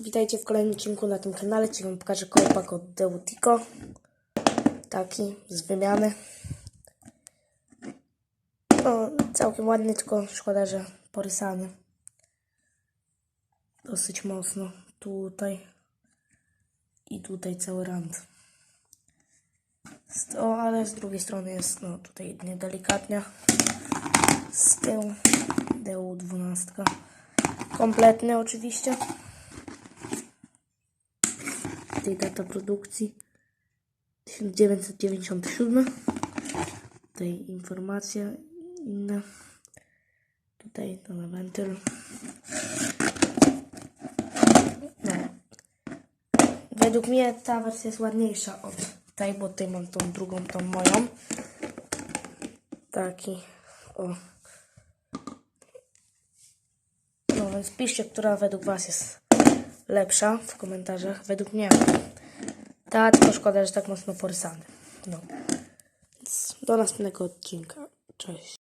Witajcie w kolejnym odcinku na tym kanale. Dzisiaj wam pokażę kołpak od Deutico. Taki, z wymiany. No, całkiem ładny, tylko szkoda, że porysany. Dosyć mocno. Tutaj. I tutaj cały rand. O, ale z drugiej strony jest, no, tutaj niedelikatnie. Z tyłu. DU12. Kompletny oczywiście. Data produkcji 1997. Tutaj informacje inne. Tutaj to na wentyl. Według mnie ta wersja jest ładniejsza od tej, bo tutaj mam tą drugą, tą moją. Taki. O. No więc piszcie, która według Was jest lepsza w komentarzach. Według mnie ta, tylko szkoda, że tak mocno porysany. No. Do następnego odcinka. Cześć.